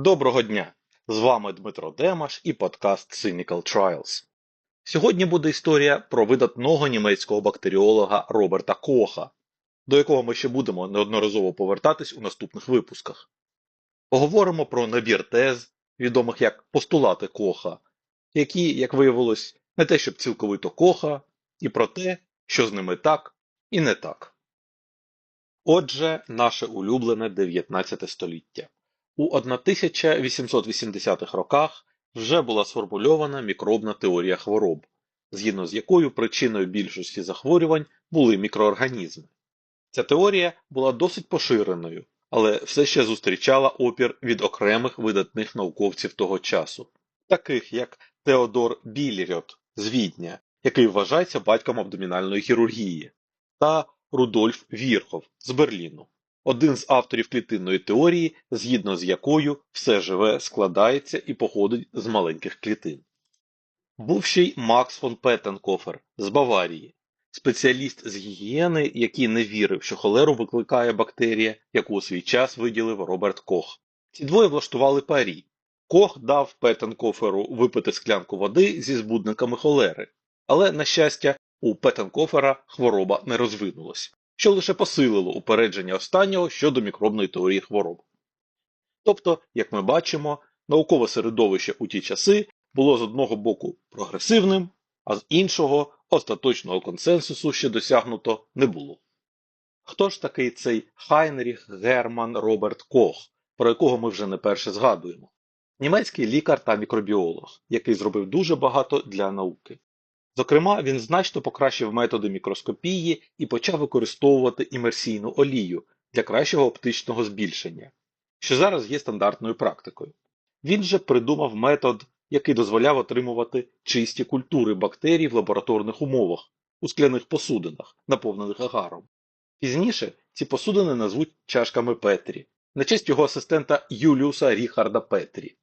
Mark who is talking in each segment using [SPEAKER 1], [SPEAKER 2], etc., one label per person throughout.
[SPEAKER 1] Доброго дня! З вами Дмитро Демаш і подкаст Cynical Trials. Сьогодні буде історія про видатного німецького бактеріолога Роберта Коха, до якого ми ще будемо неодноразово повертатись у наступних випусках. Поговоримо про набір тез, відомих як постулати Коха, які, як виявилось, не те щоб цілковито Коха, і про те, що з ними так і не так. Отже, наше улюблене 19 століття. У 1880-х роках вже була сформульована мікробна теорія хвороб, згідно з якою причиною більшості захворювань були мікроорганізми. Ця теорія була досить поширеною, але все ще зустрічала опір від окремих видатних науковців того часу, таких як Теодор Білірьот з Відня, який вважається батьком абдомінальної хірургії, та Рудольф Вірхов з Берліну один з авторів клітинної теорії, згідно з якою все живе складається і походить з маленьких клітин. Був ще й Макс фон Петтенкофер з Баварії, спеціаліст з гігієни, який не вірив, що холеру викликає бактерія, яку у свій час виділив Роберт Кох. Ці двоє влаштували парі. Кох дав Петтенкоферу випити склянку води зі збудниками холери, але, на щастя, у Петтенкофера хвороба не розвинулась що лише посилило упередження останнього щодо мікробної теорії хвороб. Тобто, як ми бачимо, наукове середовище у ті часи було з одного боку прогресивним, а з іншого остаточного консенсусу ще досягнуто не було. Хто ж такий цей Хайнріх Герман Роберт Кох, про якого ми вже не перше згадуємо? Німецький лікар та мікробіолог, який зробив дуже багато для науки. Зокрема, він значно покращив методи мікроскопії і почав використовувати імерсійну олію для кращого оптичного збільшення, що зараз є стандартною практикою. Він же придумав метод, який дозволяв отримувати чисті культури бактерій в лабораторних умовах у скляних посудинах, наповнених агаром. Пізніше ці посудини назвуть чашками Петрі, на честь його асистента Юліуса Ріхарда Петрі.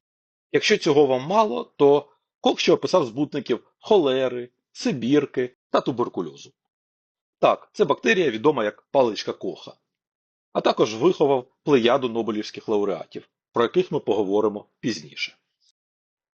[SPEAKER 1] Якщо цього вам мало, то Кок ще описав збутників холери, сибірки та туберкульозу. Так, це бактерія відома як паличка коха, а також виховав плеяду Нобелівських лауреатів, про яких ми поговоримо пізніше.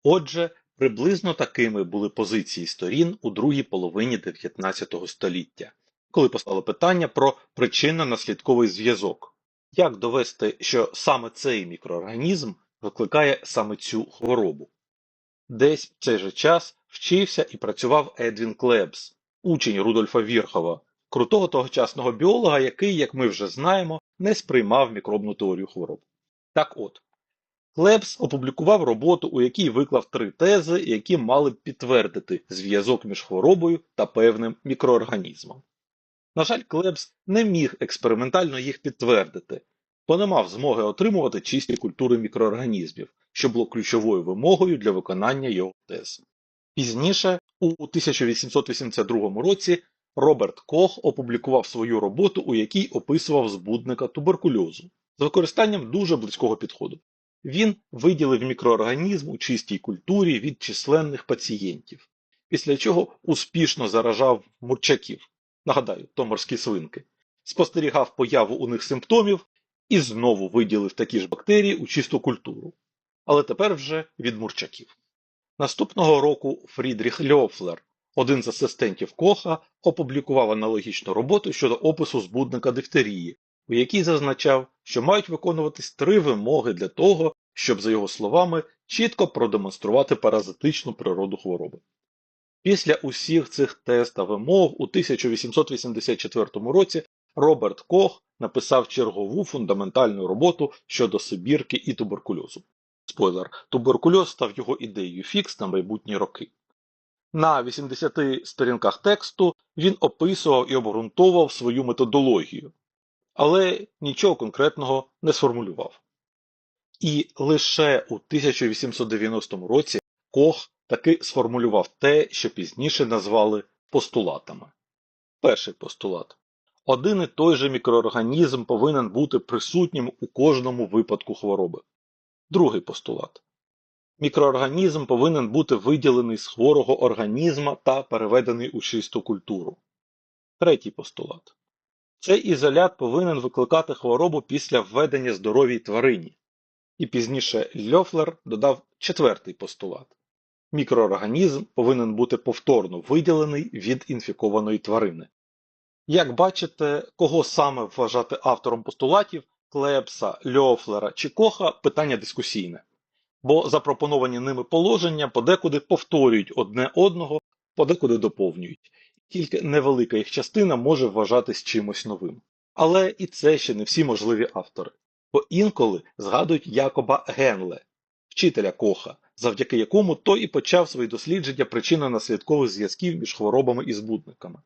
[SPEAKER 1] Отже, приблизно такими були позиції сторін у другій половині 19 століття, коли постало питання про причинно-наслідковий зв'язок. Як довести, що саме цей мікроорганізм викликає саме цю хворобу? Десь в цей же час вчився і працював Едвін Клебс, учень Рудольфа Вірхова, крутого тогочасного біолога, який, як ми вже знаємо, не сприймав мікробну теорію хвороб. Так от, Клебс опублікував роботу, у якій виклав три тези, які мали б підтвердити зв'язок між хворобою та певним мікроорганізмом. На жаль, Клебс не міг експериментально їх підтвердити, бо не мав змоги отримувати чисті культури мікроорганізмів, що було ключовою вимогою для виконання його тез. Пізніше, у 1882 році, Роберт Кох опублікував свою роботу, у якій описував збудника туберкульозу з використанням дуже близького підходу. Він виділив мікроорганізм у чистій культурі від численних пацієнтів, після чого успішно заражав мурчаків, нагадаю, то морські свинки, спостерігав появу у них симптомів і знову виділив такі ж бактерії у чисту культуру, але тепер вже від мурчаків. Наступного року Фрідріх Льофлер, один з асистентів Коха, опублікував аналогічну роботу щодо опису збудника дифтерії, у якій зазначав, що мають виконуватись три вимоги для того, щоб, за його словами, чітко продемонструвати паразитичну природу хвороби. Після усіх цих тест та вимог у 1884 році Роберт Кох написав чергову фундаментальну роботу щодо Сибірки і туберкульозу. Спойлер, туберкульоз став його ідеєю фікс на майбутні роки. На 80 сторінках тексту він описував і обґрунтовував свою методологію, але нічого конкретного не сформулював. І лише у 1890 році Кох таки сформулював те, що пізніше назвали постулатами. Перший постулат. Один і той же мікроорганізм повинен бути присутнім у кожному випадку хвороби. Другий постулат. Мікроорганізм повинен бути виділений з хворого організма та переведений у чисту культуру. Третій постулат. Цей ізолят повинен викликати хворобу після введення здоровій тварині. І пізніше Льофлер додав четвертий постулат. Мікроорганізм повинен бути повторно виділений від інфікованої тварини. Як бачите, кого саме вважати автором постулатів Клепса, Льофлера чи Коха питання дискусійне, бо запропоновані ними положення подекуди повторюють одне одного, подекуди доповнюють. Тільки невелика їх частина може вважатись чимось новим. Але і це ще не всі можливі автори, бо інколи згадують Якоба Генле, вчителя Коха, завдяки якому той і почав свої дослідження причинно-наслідкових зв'язків між хворобами і збудниками.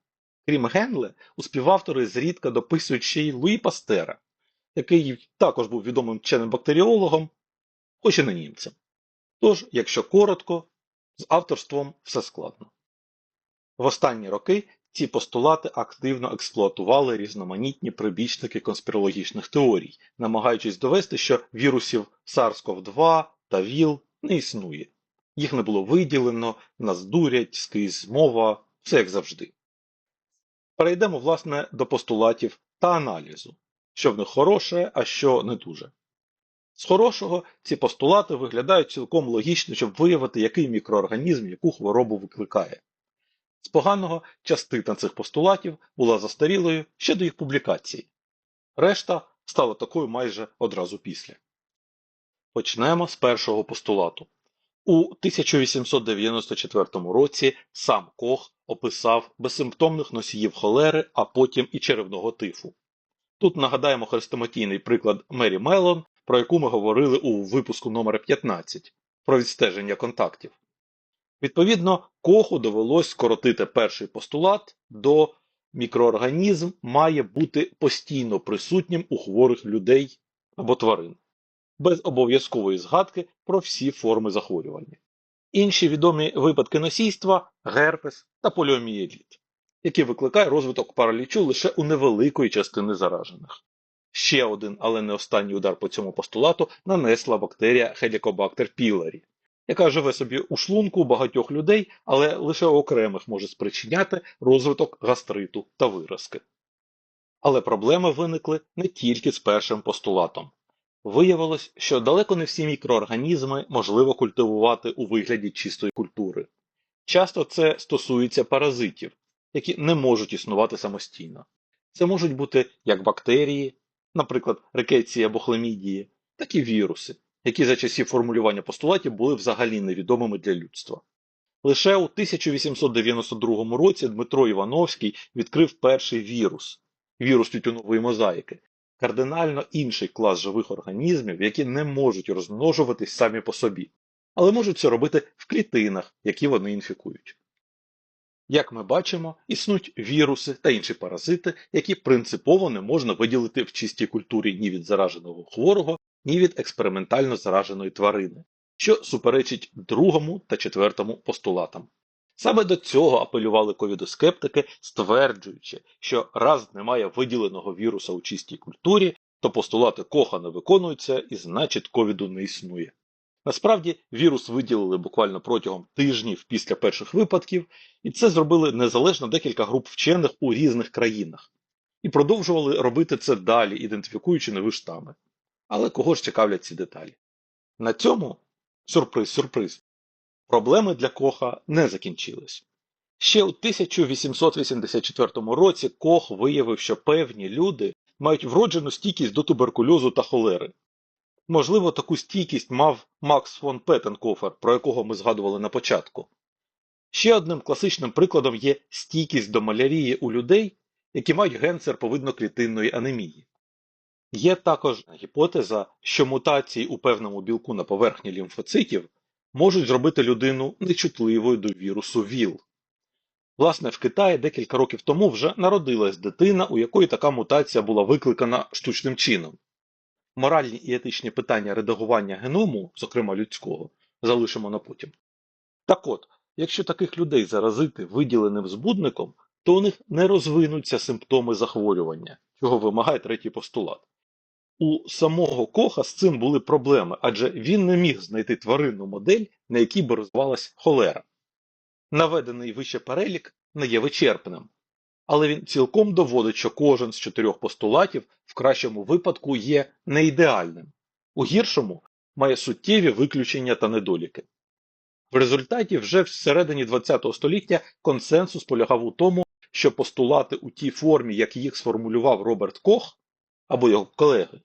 [SPEAKER 1] Крім Генле, у співавтори зрідка дописують ще й Луї Пастера, який також був відомим вченим бактеріологом, хоч і не німцем. Тож, якщо коротко, з авторством все складно. В останні роки ці постулати активно експлуатували різноманітні прибічники конспірологічних теорій, намагаючись довести, що вірусів SARS-CoV-2 та ВІЛ не існує. Їх не було виділено, нас дурять, скрізь змова, все як завжди. Перейдемо, власне, до постулатів та аналізу, що в них хороше, а що не дуже. З хорошого ці постулати виглядають цілком логічно, щоб виявити, який мікроорганізм яку хворобу викликає. З поганого частина цих постулатів була застарілою ще до їх публікації. Решта стала такою майже одразу після. Почнемо з першого постулату. У 1894 році сам Кох описав безсимптомних носіїв холери, а потім і черевного тифу. Тут нагадаємо хрестоматійний приклад Мері Мелон, про яку ми говорили у випуску номер 15 про відстеження контактів. Відповідно, Коху довелось скоротити перший постулат до мікроорганізм має бути постійно присутнім у хворих людей або тварин, без обов'язкової згадки про всі форми захворювання. Інші відомі випадки носійства герпес та поліомієліт, які викликає розвиток паралічу лише у невеликої частини заражених. Ще один, але не останній удар по цьому постулату нанесла бактерія Helicobacter pylori, яка живе собі у шлунку багатьох людей, але лише окремих може спричиняти розвиток гастриту та виразки. Але проблеми виникли не тільки з першим постулатом. Виявилось, що далеко не всі мікроорганізми можливо культивувати у вигляді чистої культури. Часто це стосується паразитів, які не можуть існувати самостійно. Це можуть бути як бактерії, наприклад, рекеції або хламідії, так і віруси, які за часів формулювання постулатів були взагалі невідомими для людства. Лише у 1892 році Дмитро Івановський відкрив перший вірус вірус тютюнової мозаїки, кардинально інший клас живих організмів, які не можуть розмножуватись самі по собі, але можуть це робити в клітинах, які вони інфікують. Як ми бачимо, існують віруси та інші паразити, які принципово не можна виділити в чистій культурі ні від зараженого хворого, ні від експериментально зараженої тварини, що суперечить другому та четвертому постулатам. Саме до цього апелювали ковідоскептики, стверджуючи, що раз немає виділеного віруса у чистій культурі, то постулати Коха не виконуються і значить ковіду не існує. Насправді вірус виділили буквально протягом тижнів після перших випадків, і це зробили незалежно декілька груп вчених у різних країнах, і продовжували робити це далі, ідентифікуючи нові штами. Але кого ж цікавлять ці деталі? На цьому сюрприз-сюрприз. Проблеми для Коха не закінчились. Ще у 1884 році Кох виявив, що певні люди мають вроджену стійкість до туберкульозу та холери. Можливо, таку стійкість мав Макс фон Петтенкофер, про якого ми згадували на початку. Ще одним класичним прикладом є стійкість до малярії у людей, які мають ген серповидно-клітинної анемії. Є також гіпотеза, що мутації у певному білку на поверхні лімфоцитів можуть зробити людину нечутливою до вірусу ВІЛ. Власне, в Китаї декілька років тому вже народилась дитина, у якої така мутація була викликана штучним чином. Моральні і етичні питання редагування геному, зокрема людського, залишимо на потім. Так от, якщо таких людей заразити виділеним збудником, то у них не розвинуться симптоми захворювання, чого вимагає третій постулат. У самого Коха з цим були проблеми, адже він не міг знайти тваринну модель, на якій би розвивалась холера. Наведений вище перелік не є вичерпним, але він цілком доводить, що кожен з чотирьох постулатів в кращому випадку є неідеальним, у гіршому має суттєві виключення та недоліки. В результаті вже всередині ХХ століття консенсус полягав у тому, що постулати у тій формі, як їх сформулював Роберт Кох або його колеги,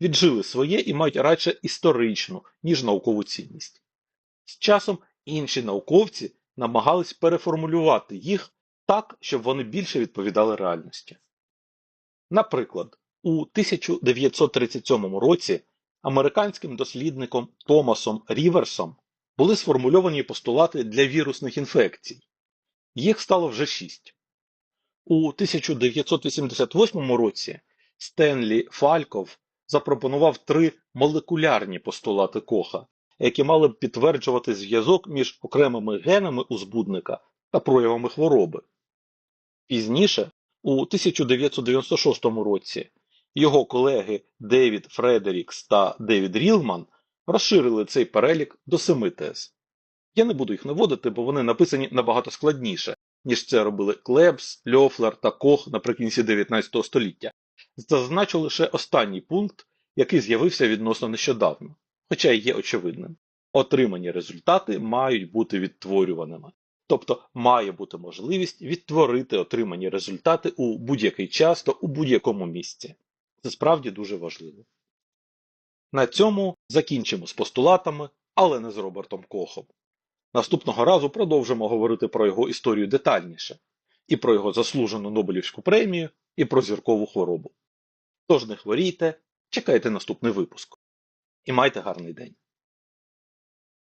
[SPEAKER 1] віджили своє і мають радше історичну, ніж наукову цінність. З часом інші науковці намагались переформулювати їх так, щоб вони більше відповідали реальності. Наприклад, у 1937 році американським дослідником Томасом Ріверсом були сформульовані постулати для вірусних інфекцій. Їх стало вже шість. У 1988 році Стенлі Фальков запропонував три молекулярні постулати Коха, які мали б підтверджувати зв'язок між окремими генами у збудника та проявами хвороби. Пізніше, у 1996 році, його колеги Девід Фредерікс та Девід Рілман розширили цей перелік до семи тез. Я не буду їх наводити, бо вони написані набагато складніше, ніж це робили Клебс, Льофлер та Кох наприкінці 19 століття. Зазначу лише останній пункт, який з'явився відносно нещодавно, хоча й є очевидним. Отримані результати мають бути відтворюваними. Тобто має бути можливість відтворити отримані результати у будь-який час та у будь-якому місці. Це справді дуже важливо. На цьому закінчимо з постулатами, але не з Робертом Кохом. Наступного разу продовжимо говорити про його історію детальніше, і про його заслужену Нобелівську премію, і про зіркову хворобу. Тож не хворійте, чекайте наступний випуск. І майте гарний день!